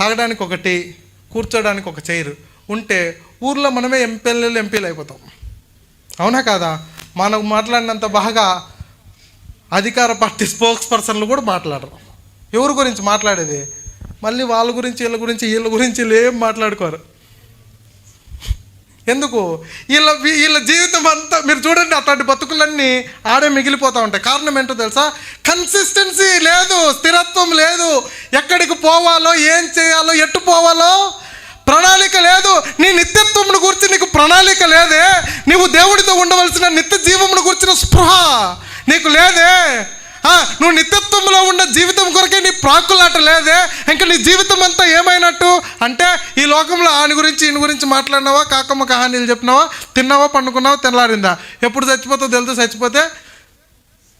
తాగడానికి ఒకటి కూర్చోడానికి ఒక చైర్ ఉంటే ఊర్లో మనమే ఎంపీలు ఎంపీలు అయిపోతాం. అవునా కాదా? మనకు మాట్లాడినంత బాగా అధికార పార్టీ స్పోక్స్ పర్సన్లు కూడా మాట్లాడరు. ఎవరి గురించి మాట్లాడేది? మళ్ళీ వాళ్ళ గురించి వీళ్ళ గురించి వీళ్ళ గురించి ఏం మాట్లాడుకోరు? ఎందుకు? వీళ్ళ వీళ్ళ జీవితం అంతా మీరు చూడండి అట్లాంటి బతుకులన్నీ ఆడే మిగిలిపోతూ ఉంటాయి. కారణం ఏంటో తెలుసా? కన్సిస్టెన్సీ లేదు స్థిరత్వం లేదు. ఎక్కడికి పోవాలో ఏం చేయాలో ఎట్టు పోవాలో ప్రణాళిక లేదు. నీ నిత్యత్వమును గురించి నీకు ప్రణాళిక లేదే. నీవు దేవుడితో ఉండవలసిన నిత్య జీవమును గురించిన స్పృహ నీకు లేదే. నువ్వు నిత్యత్వంలో ఉన్న జీవితం కొరకే నీ ప్రాకులాట లేదే. ఇంకా నీ జీవితం అంతా ఏమైనట్టు? అంటే ఈ లోకంలో ఆయన గురించి ఈయన గురించి మాట్లాడినావా? కాకమ్మ కహానీలు చెప్పినావా? తిన్నావా? పండుకున్నావా? తెల్లారిందా ఎప్పుడు చచ్చిపోతావు తెలుసు చచ్చిపోతే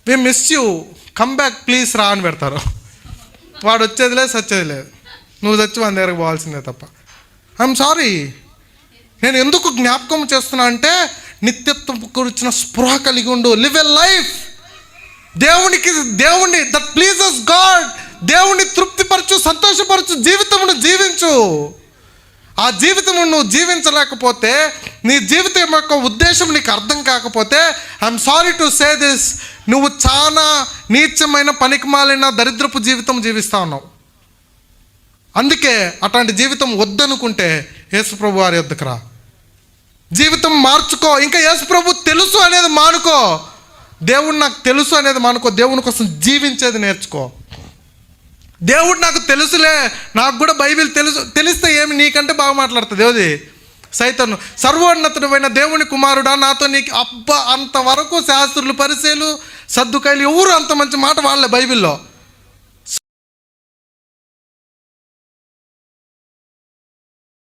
we miss you come back please రా అని పెడతారు. వాడు వచ్చేది లేదు సచ్చేది లేదు. నువ్వు చచ్చి మన దగ్గరకు పోవాల్సిందే తప్ప. ఐఎమ్ సారీ నేను ఎందుకు జ్ఞాపకం చేస్తున్నా అంటే నిత్యత్వం గురించిన స్పృహ కలిగి ఉండు. లివ్ ఎ లైఫ్ దేవునికి దేవుణ్ణి దట్ ప్లీజెస్ గాడ్ దేవుణ్ణి తృప్తిపరచు సంతోషపరచు జీవితమును జీవించు. ఆ జీవితము నువ్వు జీవించలేకపోతే నీ జీవితం యొక్క ఉద్దేశం నీకు అర్థం కాకపోతే I'm sorry to say this నువ్వు చాలా నీచమైన పనికిమాలిన దరిద్రపు జీవితం జీవిస్తా ఉన్నావు. అందుకే అట్లాంటి జీవితం వద్దనుకుంటే యేసుప్రభు వారి వద్దకు రా. జీవితం మార్చుకో ఇంకా యేసుప్రభు తెలుసు అనేది మానుకో. దేవుడు నాకు తెలుసు అనేది మానుకో దేవుని కోసం జీవించేది నేర్చుకో. దేవుడు నాకు తెలుసులే నాకు కూడా బైబిల్ తెలుసు తెలిస్తే ఏమి నీకంటే బాగా మాట్లాడుతుంది. అది సైతను సర్వోన్నతుడైన దేవుని కుమారుడా నాతో నీకు అబ్బా అంతవరకు శాస్త్రులు పరిచయలు సర్దుకాయలు ఎవరు అంత మంచి మాట వాళ్ళే బైబిల్లో?